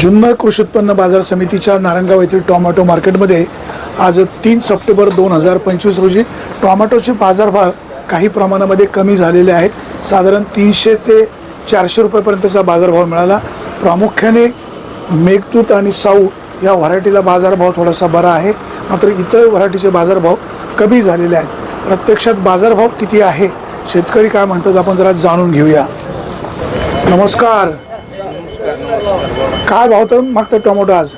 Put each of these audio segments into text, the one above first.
जुन्नर कृषी उत्पन्न बाजार समितीच्या नारायणगाव येथील टोमॅटो मार्केटमध्ये आज तीन सप्टेंबर दोन हजार पंचवीस रोजी टोमॅटोचे बाजारभाव काही प्रमाणामध्ये कमी झालेले आहेत. साधारण तीनशे ते चारशे रुपयापर्यंतचा बाजारभाव मिळाला. प्रामुख्याने मेघदूत आणि साऊ या व्हरायटीला बाजारभाव थोडासा बरा आहे. मात्र इतर व्हरायटीचे बाजारभाव कमी झालेले आहेत. प्रत्यक्षात बाजारभाव किती आहे? शेतकरी काय म्हणतात आपण जरा जाणून घेऊया. नमस्कार. काय भाव तर मागतात टोमॅटो आज?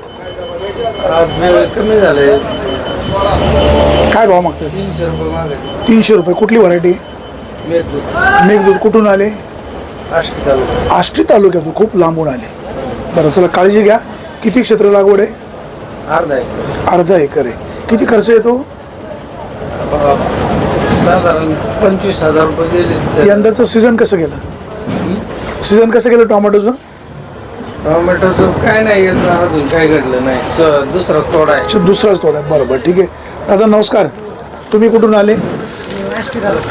आज कमी झालंय काय भाव मागतात तीनशे रुपये मागे. तीनशे रुपये. कुठली व्हरायटी? मेघदूत. कुठून आले? आष्टी तालुका आष्टी तालुक्यातून खूप लांबून आले. बरं चला काळजी घ्या. किती क्षेत्र लागवड आहे? अर्धा एक अर्धा एकर आहे. किती खर्च येतो? साधारण पंचवीस हजार रुपये गेले. यंदाचं सीझन कसं गेलं? सीझन कसं गेलं टोमॅटोचं? टोमॅटोचं काय नाही येत अजून काय घडलं नाही. स- दुसरा तोडा आहे. अच्छा, दुसराच तोडा बरं बरं ठीक आहे. दादा नमस्कार. तुम्ही कुठून आले?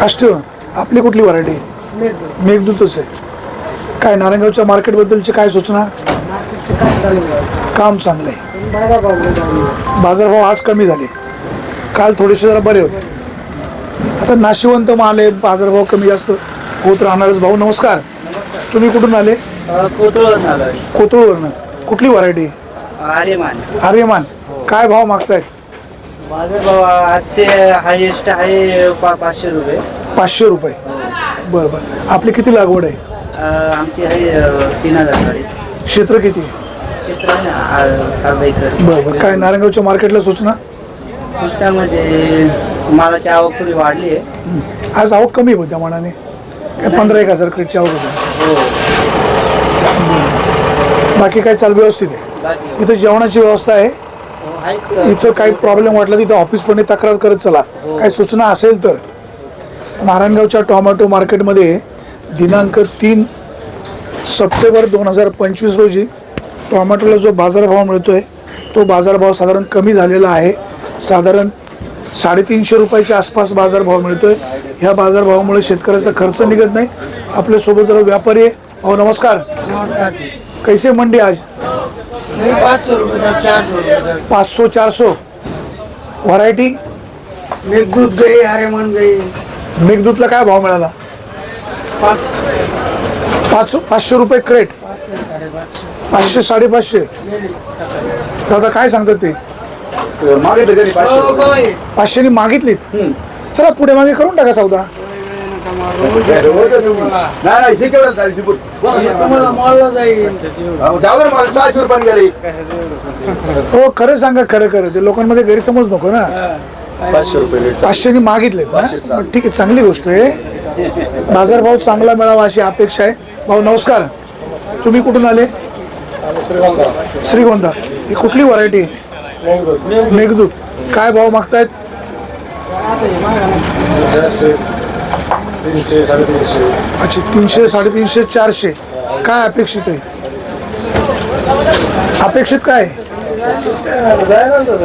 आष्टी आपली कुठली व्हरायटी मेघदूतच आहे. काय नारायणगावच्या मार्केटबद्दलची काय सूचना? काम चांगलं आहे. बाजारभाव आज कमी झाले. काल थोडेसे जरा बरे होते. आता नाशिवंत माल आहे बाजारभाव कमी जास्त होत राहणारच. भाऊ नमस्कार. तुम्ही कुठून आले? कोतुळून आलोय कोथरूडवरनं कुठली व्हरायटी आर्यमान. आर्यमान. काय भाव मागताय? माझं भाऊ आजचे हायेस्ट आहे पा पाचशे रुपये. पाचशे रुपये. बरं बरं. आपली किती लागवड आहे? अं, आमची आहे अं, तीन हजार गाडी. क्षेत्र किती? क्षेत्र आहे ना आ- अर्धा एकर बरं बरं. काय नारायणगावच्या मार्केटला सूचना? सूचना म्हणजे मालाची आवक थोडी वाढली आहे. हं. आज आवक कमी होत्या मनाने. काय पंधरा एक हजार क्रेटची आवक होती. हो. बाकी काय चाल व्यवस्थित आहे? इथं जेवणाची व्यवस्था आहे. हो, आहे? इथं काही प्रॉब्लेम वाटला तिथं ऑफिसमध्ये तक्रार करत चला. काही सूचना असेल तर. नारायणगावच्या टोमॅटो मार्केटमध्ये दिनांक तीन सप्टेंबर दोन हजार पंचवीस रोजी टोमॅटोला जो बाजारभाव मिळतोय तो बाजारभाव साधारण कमी झालेला आहे. साधारण साडेतीनशे रुपयाच्या आसपास बाजारभाव मिळतोय. ह्या बाजारभावामुळे शेतकऱ्याचा खर्च निघत नाही. आपल्यासोबत जरा व्यापारी आहे. अहो नमस्कार. नमस्कार कैसे मंडी आज? नाही पाचशे रुपये चारशे रुपये पाच सौ चार सौ व्हरायटी मेघदूत गई आर्यमान गई. मेघदूतला काय भाव मिळाला? पाच. पाच पाचशे रुपये क्रेट पाचशे साडेपाचशे. पाचशे साडेपाचशे. गेली सकाळी. दादा काय सांगतात ते? हो, बाई. पाचशेनी मागितलीत? चला पुढे मागे करून टाका सौदा. तुम्हाला मॉलला जाईल हो खरं सांगा खरं खरं. ते लोकांमध्ये गैरसमज नको ना. पाचशेनी मागितलेत ना? ठीक आहे चांगली गोष्ट आहे. बाजारभाव चांगला मिळावा अशी अपेक्षा आहे. भाऊ नमस्कार. तुम्ही कुठून आले? श्रीगोंदा. ही कुठली व्हरायटी? मेघदूत. काय भाव मागतायत? तीनशे साडेतीनशे. अच्छा तीनशे साडेतीनशे चारशे. काय अपेक्षित आहे? अपेक्षित काय?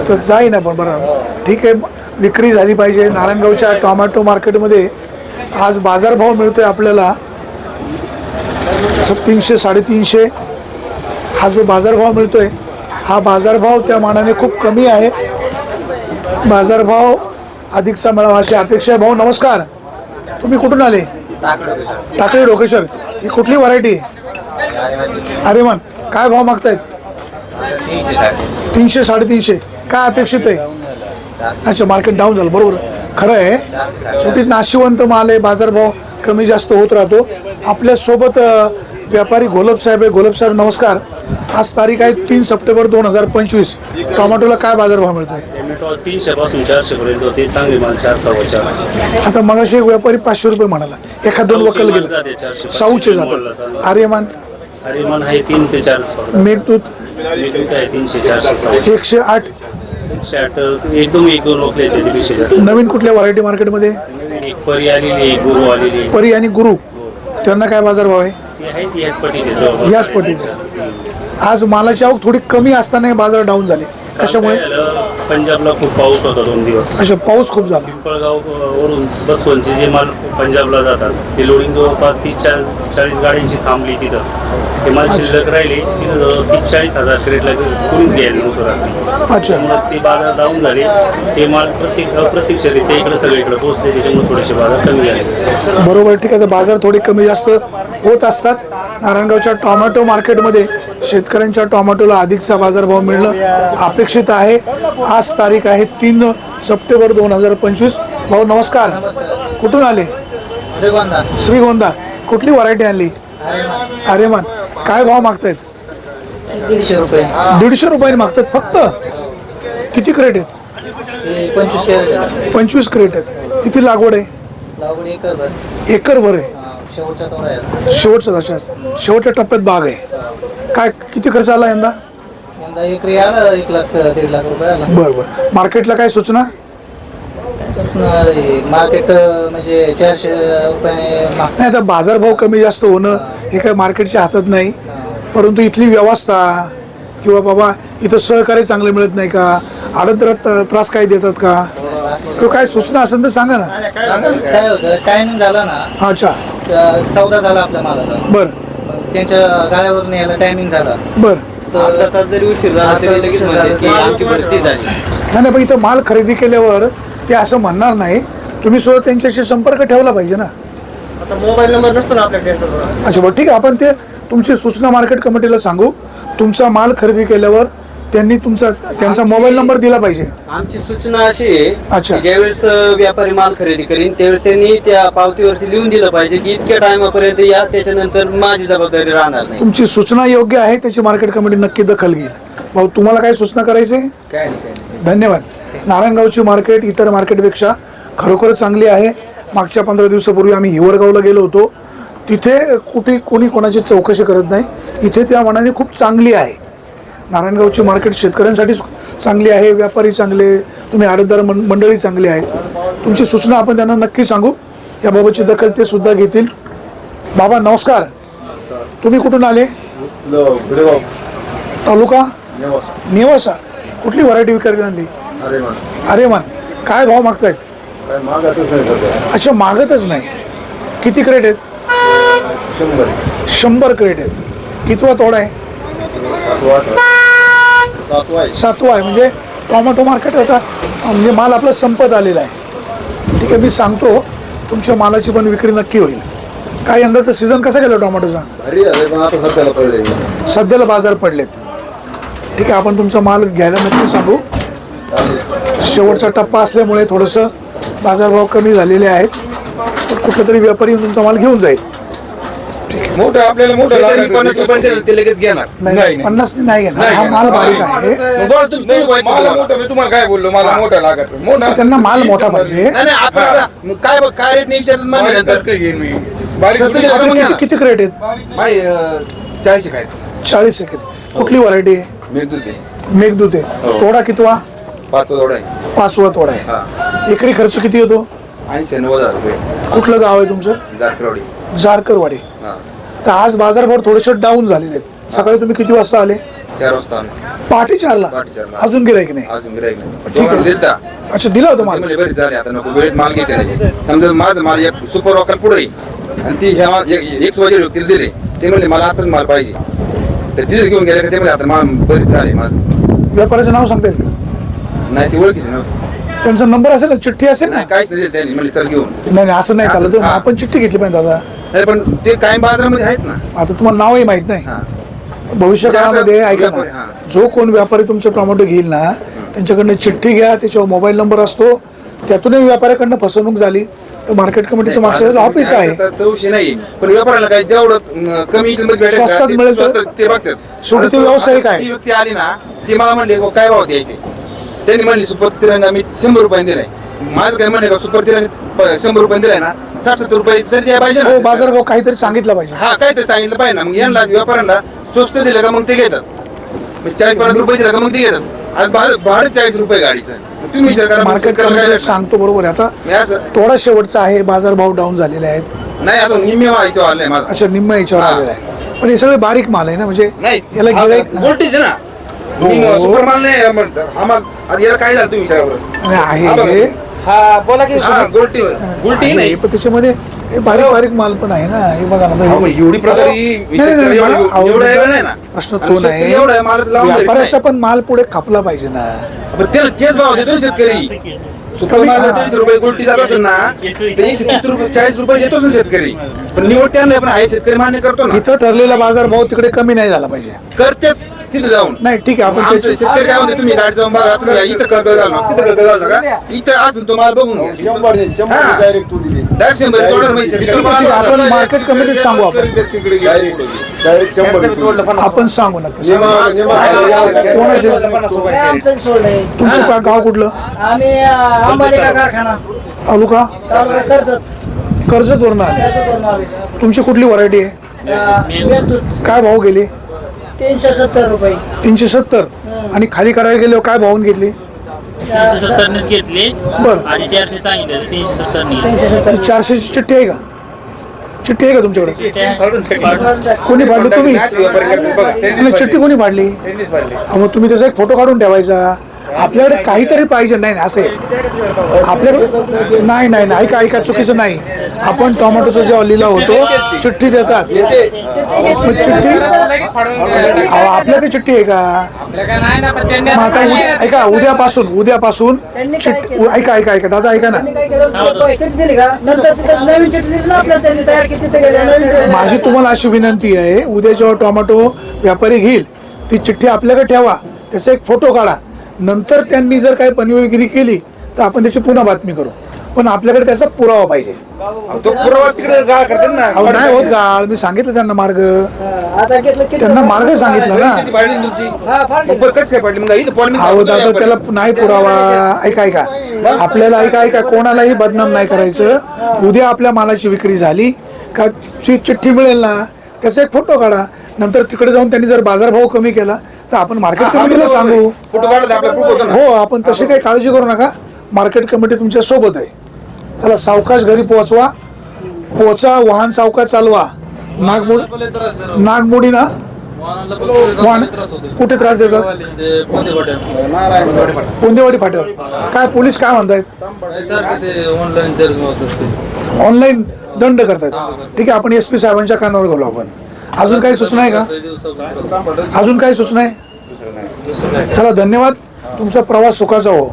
तर जाईन आपण बरं. ठीक आहे विक्री झाली पाहिजे. नारायणगावच्या टोमॅटो मार्केटमध्ये आज बाजारभाव मिळतोय आपल्याला. तीनशे साडेतीनशे हा जो बाजारभाव मिळतोय हा बाजारभाव त्या मानाने खूप कमी आहे. बाजारभाव अधिकचा मिळावा अशी अपेक्षा भाऊ नमस्कार. तुम्ही कुठून आले? टाकळी डोकेश्वर ही कुठली व्हरायटी अरे मन काय भाव मागतायत? तीनशे साडेतीनशे. काय अपेक्षित आहे? अच्छा मार्केट डाऊन झालं बरोबर. खरं आहे. शेवटी नाशिवंत माल आहे बाजारभाव कमी जास्त होत राहतो. आपल्यासोबत व्यापारी घोलप साहेब आहे. घोलप साहेब नमस्कार. आज तारीख आहे तीन सप्टेंबर दोन हजार पंचवीस. टोमॅटोला काय बाजारभाव होते. चांगले माल चार सव्वा चार आता मगाशी एक व्यापारी पाचशे रुपये म्हणाला. एखाद दोन वकल गेलं. साऊचे जातात. आर्यमान? अरे मन आहे तीन ते चार मेघदूत? आहे तीनशे चारशे एकशे आठ? एकशे एक दोन नवीन कुठल्या व्हरायटी मार्केटमध्ये परी आलेली एक गुरु आलेली आहे. परी आणि गुरु. त्यांना काय बाजारभाव आहे आहे? याच पटीचे आज मालाची आवक थोडी कमी असताना हे बाजार डाऊन झाले. कशामुळे? पंजाबला खूप पाऊस होता दोन दिवस. अशा पाऊस खूप झाला. पिंपळगाव वरून बसवनचे जे माल पंजाबला जातात ते लोडिंग जवळपास तीस चाळीस चाळीस गाड्यांची थांबली तिथं. ते माल शिल्लक राहिले तिथं जवळ तीस चाळीस हजार क्रेटला कुणीच घ्यायला नव्हतं रात्री. अच्छा. त्यामुळे ते बाजार डाऊन झाले. ते माल प्रत्येक अप्रत्यक्षरित्या इकडे सगळीकडे पोहोचले त्याच्यामुळे थोडेसे बाजार कमी झाले. बरोबर ठीक आहे. तर बाजार थोडे कमी जास्त होत असतात. नारायणगावच्या टोमॅटो मार्केटमध्ये शेतकऱ्यांच्या टोमॅटोला अधिकचा बाजारभाव मिळणं अपेक्षित आहे. आज तारीख आहे तीन सप्टेंबर दोन हजार पंचवीस. भाऊ नमस्कार. कुठून आले? श्रीगोंदा. कुठली व्हरायटी आणली? अरे मान काय भाव मागतायत? दीडशे रुपये. दीडशे रुपयाने मागतात फक्त? किती क्रेट आहेत? पंचवीस क्रेट आहेत. किती लागवड आहे? लागवड एकर भर. एकरभर आहे. शेवटच्या शेवटच्या टप्प्यात बाग आहे. काय किती खर्च आला यंदा? यंदा एकरी आला एक लाख दीड लाख रुपये आला. बरं बरं. मार्केटला काय सूचना? मार्केट म्हणजे चारशे रुपये माग नाही आता बाजारभाव कमी जास्त होणं हे काय मार्केटच्या हातात नाही. परंतु इथली व्यवस्था किंवा बाबा इथं सहकार्य चांगलं मिळत नाही का? आडत त्रास काय देतात का? किंवा काय सूचना असेल तर सांगा ना. काय होतं? टायमिंग झाला ना. अच्छा. तर सौदा झाला आपल्या मालाचा. बरं. त्यांच्या गाड्यावरून यायला टायमिंग झाला. बरं. अर्धा तास जरी उशीर झाला तरी लगेच म्हणतात की आमची भरती झाली. नाही नाही पण इथं माल खरेदी केल्यावर ते असं म्हणणार नाही. तुम्ही सुद्धा त्यांच्याशी संपर्क ठेवला पाहिजे ना. आता मोबाईल नंबर नसतो ना आपल्याकडे त्यांचा. अच्छा बरं ठीक आहे. आपण ते तुमची सूचना मार्केट कमिटीला सांगू. तुमचा माल खरेदी केल्यावर त्यांनी तुमचा त्यांचा मोबाईल नंबर दिला पाहिजे. आमची सूचना अशी आहे अच्छा. की ज्यावेळेस अ, व्यापारी माल खरेदी करीन त्यावेळेस त्यांनी त्या पावतीवरती लिहून दिलं पाहिजे की इतक्या टायमापर्यंत या त्याच्यानंतर माझी जबाबदारी राहणार नाही. तुमची सूचना योग्य आहे त्याची मार्केट कमिटी नक्की दखल घेईल. भाऊ तुम्हाला काय सूचना करायची? आहे? काय नाही काय नाही. धन्यवाद. नारायणगावची मार्केट इतर मार्केटपेक्षा खरोखरच चांगली आहे. मागच्या पंधरा दिवसापूर्वी आम्ही हिवरगावला गेलो होतो. तिथे कुठे कोणी कोणाची चौकशी करत नाही. इथे त्या मनाने खूप चांगली आहे. नारायणगावची मार्केट शेतकऱ्यांसाठी चांगली आहे व्यापारी चांगले तुम्ही आडतदार मंडळी चांगली आहेत तुमची सूचना आपण त्यांना नक्की सांगू. याबाबतची दखल ते सुद्धा घेतील. बाबा नमस्कार. तुम्ही कुठून आले? तालुका? नेवासा. कुठली व्हरायटी विकायला आणली? अरे मान काय भाव मागतायत? अच्छा मागतच नाही. किती क्रेट आहेत? शंभर. क्रेट आहेत. कितवा तोडा आहे? सातवा आहे म्हणजे टोमॅटो मार्केट आता म्हणजे माल आपला संपत आलेला आहे. ठीक आहे मी सांगतो तुमच्या मालाची पण विक्री नक्की होईल. काय यंदाचा सीझन कसा गेला टोमॅटोचा? सध्याला बाजार पडलेत. ठीक आहे आपण तुमचा माल घ्यायला नक्की सांगू. शेवटचा टप्पा असल्यामुळे थोडंसं बाजारभाव कमी झालेले आहेत. तर कुठला तरी व्यापारी तुमचा माल घेऊन जाईल. मोठं आपल्याला मोठं पन्नास ते लगेच घेणार. नाही नाही. पन्नास नाही घेणार. हा माल बारीक आहे. मग बरं, तुम्ही- तुम्ही व्हायचं मला बोला. मोठं मी तुम्हाला काय बोललो? मला मोठा लागत मोठा. त्यांना माल मोठा पाहिजे. नाही नाही आपल्याला मग काय बघ काय रेट नाही विचारत मान्य बारीक नंतर. कसं काय घेईन मी? बारीक स्वस्त कुठे- घेतो. आता कमी किती घ्या. किती क्रेट आहेत? बाई चाळीस काय चाळीस सेकंद कुठली व्हरायटी आहे? मेघदूत आहे. मेघदूत आहे. तोडा कितवा? पाच एवढा आहे. पाचवा तोडा आहे. हा. एकरी खर्च किती येतो? ऐंशी नव्वद हजार रुपये. कुठलं गाव आहे तुमचं? जारकरवाडी जारकरवाडी. हा. आता आज बाजारभाव थोडेसे डाऊन झालेले आहेत. सकाळी तुम्ही किती वाजता आले? चार वाजता आलो. पहाटे चारला पहाटे चारला. अजून गिरायक नाही. अजून गिराईक नाही. दिलता. अच्छा दिला होता माल. झाले आता नको वेळेत माल घेते नाही. समजा माझं माल एक सुपर वॉकर पुढे. आणि ती ह्या माल- एक एक वाजे व्यक्तीला दिले. ते म्हणले मला आताच माल पाहिजे. तर तिथे घेऊन गेले का ते म्हणले आता माल बरीच झाले माझं. व्यापाऱ्याचं नाव सांगता येईल नाही ते ओळखीचे नव्हते. त्यांचा नंबर असेल ना चिठ्ठी असेल ना? नाही काहीच नाही दिलं त्यांनी म्हणले चल घेऊन. नाही नाही असं नाही चालत. हा. आपण चिठ्ठी घेतली पाहिजे दादा. पण ते कायम बाजारामध्ये आहेत ना. आता तुम्हाला नावही माहीत नाही. हा. भविष्य म्हणजे असं काळामध्ये ऐका व्यापारी, ना. हा. जो कोण व्यापारी तुमचं टोमॅटो घेईल ना त्यांच्याकडनं चिठ्ठी घ्या त्याच्यावर मोबाईल नंबर असतो. त्यातूनही व्यापाऱ्याकडनं फसवणूक झाली. तर मार्केट कमिटीचं मागच्या ऑफिस आहे. तो विषय नाही. पण व्यापाऱ्याला काय जेवढं अं, कमी याच्यामध्ये भेटेल का, स्वस्तात ते मिळेल तर- स्वस्तात ते बघतात. शेवटी ते आता व्यावसायिक आता आहे. ती व्यक्ती आली ना ती मला म्हणली "भाऊ, काय भाव द्यायचे? त्यांनी म्हणली सुपर तिरंगा मी शंभर रुपयाने दिलाय. माझं काय म्हणे का सुपर तिरंगा शंभर रुपयाने दिलाय ना साठ सत्तर रुपये तरी द्यायला पाहिजे हो ना बाजारभाव काहीतरी सांगितलं पाहिजे. हा काय ते सांगितलं पाहिजे ना. मग यांना व्यापाऱ्यांना स्वस्त दिलं का मग ते घेतात. मग चाळीस पन्नास रुपये दिलं का मग ते घेतात. आज भाडं भाडं चाळीस रुपये गाडीचं. तुम्ही विचार करा मग मार्केट शेतकऱ्याला काय कमिटीला भेटणार? सांगतो बरोबर आहे. आता मी असं थोडा शेवटचा आहे बाजारभाव डाऊन झालेले आहेत. नाही आता निम्मे व्हायचं आलंय माझं. अच्छा निम्म याच्यावर हा. आलेला आहे. पण हे सगळे बारीक माल आहे ना म्हणजे नाही याला गिराईक आहे ना. मी हो. सुपर माल नाही म्हणतो हा माल आता याला काय झालं तुम्ही विचारा बरं. आणि हा बघा. आहे हा बोला की हा गोल्टी गुलटी आहे, नाही पण त्याच्यामध्ये हे बारीक बारीक माल पण आहे ना हे बघा ना अहो, एवढी प्रकार ही नाही, नाही, नाही, एवढं मला एवढं आहे आवडलं. नाही ना प्रश्न आणि तो शेतकरी नाही एवढं आहे मालाचं लावून धरीत व्यापाऱ्याचा नाही. पण माल पुढे खपला पाहिजे ना त्याला तेच भाव देतो ना शेतकरी सुपर कमी- माल. तीस रुपये गुलटी जात असेल ना तर एकशे तीस रुपये चाळीस रुपये देतोच ना शेतकरी पण निवड त्यांना पण आहे शेतकरी मान्य करतो ना इथं ठरलेला बाजार भाव तिकडे कमी नाही झाला पाहिजे करतात तिथे जाऊन. नाही ठीक आहे आपण आमचं त्याची- शेतकरी काय म्हणते तुम्ही गाडी जाऊन बघा तुम्ही इथं कळकळ घालू नका तिथं कळकळ घालू नका इथं असेल तो माल बघून घ्या. शंभर शंभर हा. डायरेक्ट तू दिली. डायरेक्ट शंभर डॉलरमध्ये ठीक शेतकरी आहे, ठीक आहे, आपण मार्केट कमिटीत सांगू आपण. तिकडे डायरेक्ट शंभर आपण सांगू नक्की निमा- निमा- कोणाचे आमचं सोडलंय? तुमचं का- गाव कुठलं? आम्ही कारखाना. तालुका? तालुका कर्जत. वरून आले. कर्जत करून आलोय. तुमची कुठली व्हरायटी आहे? अं, काय भाव गेली? तीनशे सत्तर रुपये. तीनशे सत्तर? आणि खाली करायला गेल्यावर काय भावून घेतली? तीनशे सत्तर घेतले. बरं. आणि चारशे सांगितले होते, तीनशे सत्तर तीनशे ती सत्तर. चारशेची चिठ्ठी आहे का? चिठ्ठी आहे का तुमच्याकडे? कोणी फाडली तुम्ही? चिठ्ठी कोणी फाडली अहो, मग तुम्ही त्याचा एक फोटो काढून ठेवायचा. आपल्याकडे काहीतरी पाहिजे. नाही नाही, असं. आहे आपल्याकडे नाही नाही नाही. ऐका ऐका चुकीचं नाही. आपण टोमॅटोचा जेव्हा लिहिला होतो चिठ्ठी देतात. मग चिठ्ठी? अहो आपल्याकडे चिठ्ठी आहे का? मग आता उद्या ऐका उद्यापासून उद्यापासून उ- ऐका ऐका ऐका दादा ऐका ना. चिठ्ठी. माझी तुम्हाला अशी विनंती आहे उद्या जेव्हा टोमॅटो व्यापारी घेईल ती चिठ्ठी आपल्याकडे ठेवा. त्याचा एक फोटो काढा. नंतर त्यांनी जर काही पनवेगिरी केली तर आपण त्याची पुन्हा बातमी करू. पण आपल्याकडे त्याचा पुरावा पाहिजे. तो पुरावा तिकडे गाळ करतात ना. अहो नाही होत गाळ. मी सांगितलं त्यांना मार्ग. हा, आता घेतलं किती त्यांना मार्ग सांगितला ना. किती पाडली ना तुमची. हा फाडली मग कसं काय पाडली मग इथं पॉलिंग अहो दादा त्याला नाही पुरावा. ऐका ऐका. आपल्याला ऐका ऐका. कोणालाही बदनाम नाही करायचं. उद्या आपल्या मालाची विक्री झाली का ची चिठ्ठी मिळेल ना त्याचा एक फोटो काढा. नंतर तिकडे जाऊन त्यांनी जर बाजारभाव कमी केला तर आपण मार्केट कमिटीला सांगू. आपला होतो ना. हो आपण तशी काही काळजी करू नका. मार्केट कमिटी तुमच्यासोबत आहे. चला सावकाश घरी पोहोचवा. पोचा वाहन सावकाश चालवा. नागमोड नागमोडी ना? वाहन कुठे त्रास देतात? पोंदेवाडी फाट्यावर काय पोलीस काय म्हणतायत? ऑनलाईन दंड करतायत. ठीक आहे आपण एस पी साहेबांच्या कानावर घालू आपण. अजून काही सूचना आहे का? अजून काही सूचना आहे? चला धन्यवाद. तुमचा प्रवास सुखाचा हो.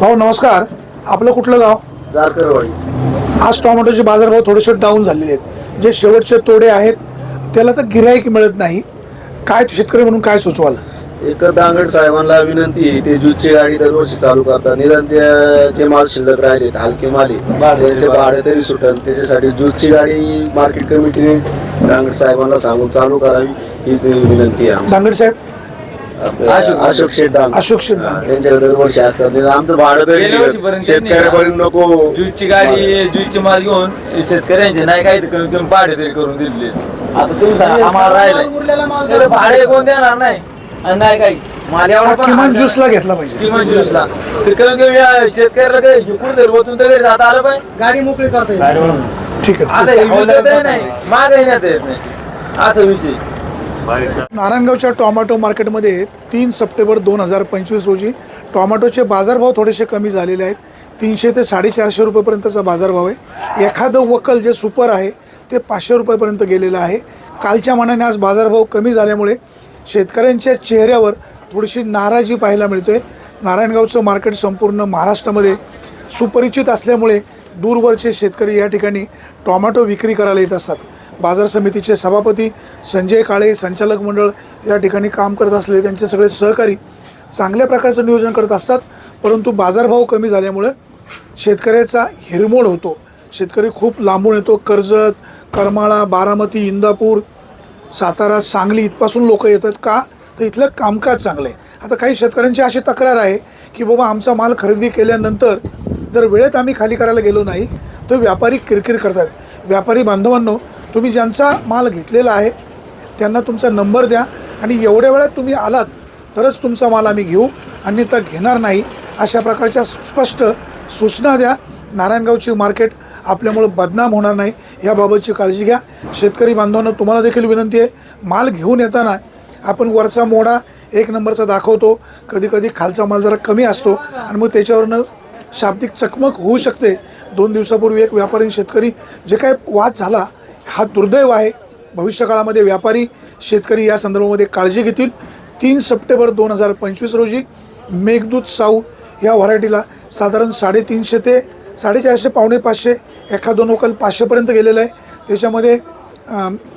भाऊ नमस्कार. आपलं कुठलं गाव? जारकरवाडी. आज टोमॅटोचे बाजारभाव थोडेसे डाऊन झालेले आहेत. जे शेवटचे तोडे आहेत त्याला तर गिराईक मिळत नाही. काय शेतकरी म्हणून काय सुचवाल? एक दांगड साहेबांना विनंती आहे ते ज्यूसची गाडी दरवर्षी चालू करतात. निदान जे माल शिल्लक राहिलेत हलके माल आहे, ते भाडे तरी सुटन. त्याच्यासाठी ज्यूसची गाडी मार्केट कमिटीने दांगड साहेबांना सांगून चालू करावी हीच विनंती आहे. दांगड साहेब आपल्या अशोक शेठ डांग अशोक. त्यांच्याकडे दरवर्षी असतात. आमचं भाडं तरी गेल्या निघेल. वर्षीपर्यंत त्यांनी शेतकऱ्यापर्यंत नको. ज्यूसची गाडी ज्यूसची माल घेऊन शेतकऱ्यांचे नाही काही कमी कमी भाडे तरी करून दिले आता तुम्ही सांगा, आम्हाला राहिलंय. भाडे कोण देणार नाही. आणि नाही काही. माल एवढा पण किमान ज्यूसला घेतला पाहिजे. किमान ज्यूसला. तर कमी कमी या शेतकऱ्याला काही कुठं तरी ओतून तरी जाता आलं पाहिजे. गाडी मोकळी करता येईल. ठीक आहे आता हे नाही. मागही नाही येत नाही. असा विषय. नारायणगावच्या टोमॅटो मार्केटमध्ये तीन सप्टेंबर दोन हजार पंचवीस रोजी टोमॅटोचे बाजारभाव थोडेसे कमी झालेले आहेत. तीनशे ते साडेचारशे रुपयेपर्यंतचा बाजारभाव आहे. एखादं वकल जे सुपर आहे ते पाचशे रुपयेपर्यंत गेलेलं आहे. कालच्या मानाने आज बाजारभाव कमी झाल्यामुळे शेतकऱ्यांच्या चेहऱ्यावर थोडीशी नाराजी पाहायला मिळते नारायणगावचं मार्केट संपूर्ण महाराष्ट्रामध्ये सुपरिचित असल्यामुळे दूरवरचे शेतकरी या ठिकाणी टोमॅटो विक्री करायला येत असतात. बाजार समितीचे सभापती संजय काळे संचालक मंडळ या ठिकाणी काम करत असले त्यांचे सगळे सहकारी चांगल्या प्रकारचं नियोजन करत असतात परंतु बाजारभाव कमी झाल्यामुळे शेतकऱ्याचा हिरमोड होतो. शेतकरी खूप लांबून येतो. कर्जत करमाळा बारामती इंदापूर सातारा सांगली इथपासून लोक येतात का? तर इथलं कामकाज चांगलं आहे आता काही शेतकऱ्यांची अशी तक्रार आहे की बाबा आमचा माल खरेदी केल्यानंतर जर वेळेत आम्ही खाली करायला गेलो नाही तर व्यापारी किरकिर करतात. व्यापारी बांधवांनो तुम्ही ज्यांचा माल घेतलेला आहे त्यांना तुमचा नंबर द्या आणि एवढ्या वेळात तुम्ही आलात तरच तुमचा माल आम्ही घेऊ. अन्यथा घेणार नाही अशा प्रकारच्या स्पष्ट सूचना द्या. नारायणगावची मार्केट आपल्यामुळं बदनाम होणार नाही याबाबतची काळजी घ्या. शेतकरी बांधवांना तुम्हाला देखील विनंती आहे माल घेऊन येताना आपण वरचा मोडा एक नंबरचा दाखवतो. कधी कधी खालचा माल जरा कमी असतो आणि मग त्याच्यावरनं शाब्दिक चकमक होऊ शकते. दोन दिवसापूर्वी एक व्यापारी शेतकरी जे काय वाद झाला हा दुर्दैव आहे. भविष्यकाळामध्ये व्यापारी शेतकरी या संदर्भामध्ये काळजी घेतील. तीन सप्टेंबर दोन हजार पंचवीस रोजी मेघदूत साऊ या व्हरायटीला साधारण साडेतीनशे ते साडेचारशे पावणे पाचशे एखाद दोन वकल पाचशेपर्यंत गेलेलं आहे. त्याच्यामध्ये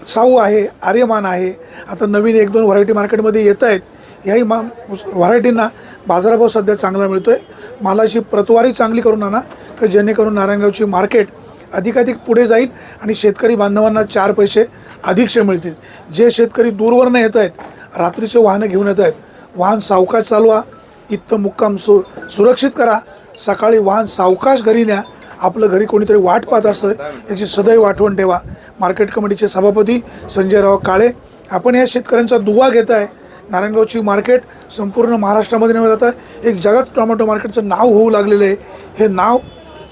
साऊ आहे आर्यमान आहे. आता नवीन एक दोन व्हरायटी मार्केटमध्ये येत आहेत. याही मा व्हरायटींना बाजारभाव सध्या चांगला मिळतो आहे मालाची प्रतवारी चांगली करून आणा का जेणेकरून नारायणगावची मार्केट अधिकाधिक पुढे जाईल आणि शेतकरी बांधवांना चार पैसे अधिकचे मिळतील. जे शेतकरी दूरवरनं येत आहेत रात्रीचे वाहनं घेऊन येत आहेत वाहन सावकाश चालवा इथं मुक्काम सु सुरक्षित करा. सकाळी वाहन सावकाश घरी न्या. आपलं घरी कोणीतरी वाट पाहत असतं याची सदैव आठवण ठेवा. मार्केट कमिटीचे सभापती संजयराव काळे आपण या शेतकऱ्यांचा दुवा घेत आहे नारायणगावची मार्केट संपूर्ण महाराष्ट्रामध्ये नव्हे जातं एक जगात टोमॅटो मार्केटचं नाव होऊ लागलेलं आहे. हे नाव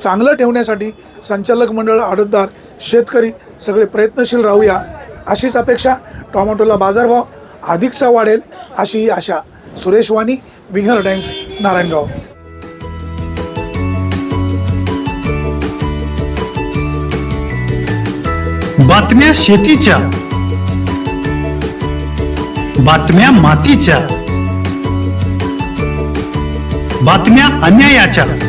चांगलं ठेवण्यासाठी संचालक मंडळ आडतदार शेतकरी सगळे प्रयत्नशील राहूया. अशीच अपेक्षा टोमॅटोला बाजारभाव अधिकचा वाढेल अशी ही आशा. सुरेश वाणी विघ्नर टाइम्स नारायणगाव. बातम्या शेतीच्या. बातम्या मातीच्या. बातम्या अन्यायाच्या.